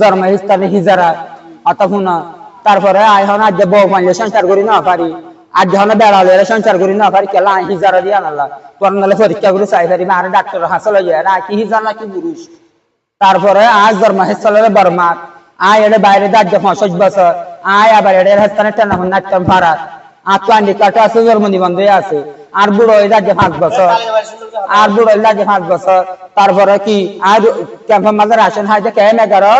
জন্ম স্থানে হিজারা অত শুনা তারপরে আই হন আজ বউ মানলে সংসার করি না পারি। আজ যখন বেড়া হলে সংসার করি না পারি, কেলা হিজারা দিয়া নালা তোর পরীক্ষা করে, চাই পারি আর ডাক্তার হাসল যায় কি হিজার পুরুষ। তারপরে আজ আয় এড়ে বাইরে দাজ্য পঁয়ষট্টি বছর, আয় আবার এড়ে হেস্তানে টেনা হন নাট্যম ভাড়া। আছে জন্ম নিবন্ধে আছে আর বুড়ো হয়ে যাচ্ছে পাঁচ বছর। আর বুড়ো হয়ে যাচ্ছে পাঁচ বছর। তারপরে কি আর ক্যাম্পের মাঝে রাশন হয় যে কেম এগারো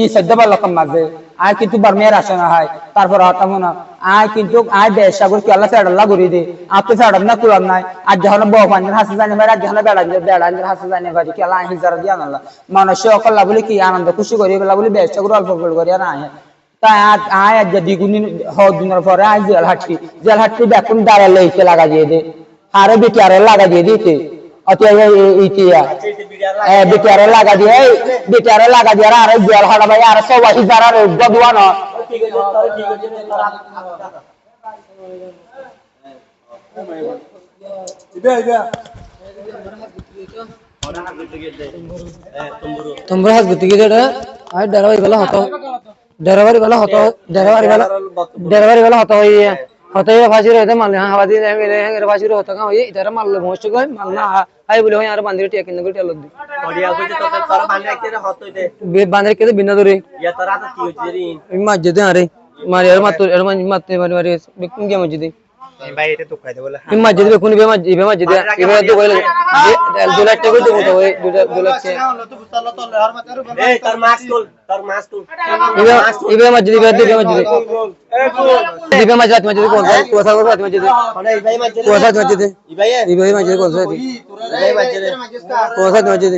ই চোদ্দ লক্ষম মাঝে, আয় কিন্তু বর্মিয়া রাশন হয় তারপরে হতাম না আয় কিন্তু, আয় বেশা করে কি আল্লাহ ফেডাল্লা ঘুরি দে, আর তো ফেডাম না কুলাম নাই, আর যখন বউ পাঞ্জের হাসি জানি ভাই, আর যখন বেড়া বেড়াঞ্জের হাসি জানি ভাই, কি আল্লাহ হিজার দিয়া নাল্লা মানুষ অকল্লা বলে কি আনন্দ খুশি করি বেলা বলে বেশা করে অল্প করে করি, আর আয়। তাই আজ আয় আজ দ্বিগুণ দিনের পরে আজ জেল হাঁটছি জেল হাঁটছি বেকুন দাঁড়ালে লাগা দিয়ে দে, আরও বিটিয়ারে লাগা দিয়ে দিতে। দিয়ে বিটিয়ারে তোমরা হাত গুতি গিয়ে আর বেলা হতো। ডরাবারি বেলা হতো। ডরাবারি বেলা ডরাবারি বেলা হতো হই হতো ফাঁসি রহতে মারলে হ্যাঁ হাওয়া দিয়ে গেলে হ্যাঁ ফাঁসি হতো কাম হই ইতারা মারলে মোস্ট কই মাল না হাই বলে হই আর বান্দিরে টিয়া কিনে করে টেলো দি বান্দিরে কেদে বিনা ধরে মসজিদে আরে মারি আর মাত্র আর মাত্র মারি মারি বেকুন গিয়ে মসজিদে এই মসজিদে বেকুন বে মসজিদ বে মসজিদে এবে তো কইলে দু লাখ টাকা দেবো তো ওই দু লাখ দু লাখ ইবে ইবে মসজিদ ইবে দিবে মসজিদ দিবে মসজিদ মসজিদ কোন কোসা কোসা মসজিদ কোসা মসজিদ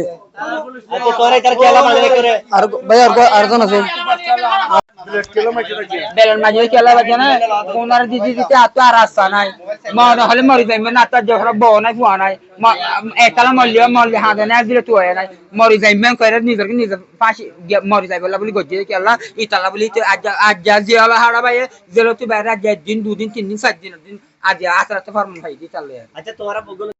তোরে কার কোসা কোসা করে? আর ভাই আর আর কোন আছে? বেলন মাঝে খেলা। বাজে না? কোনার দিদি দিতে আত আর আসা নাই। মনে হলে মরি যাইবে না তার যখন বউ নাই ফুয়া নাই একালা মরলি মরলি হাতে নাই দিলে তুই নাই মরি যাইবে কইরে নিজের নিজের ফাঁসি মরি যাইবে বলি গজ্জে কেলা ইতালা বলি আজ আজ যে হলা হারা ভাই জেলো তুই বাইরে আজ দিন দুদিন তিন দিন চার দিন দিন আজ ta ফরমান ভাই দি তালে আচ্ছা তোমারা বগুলো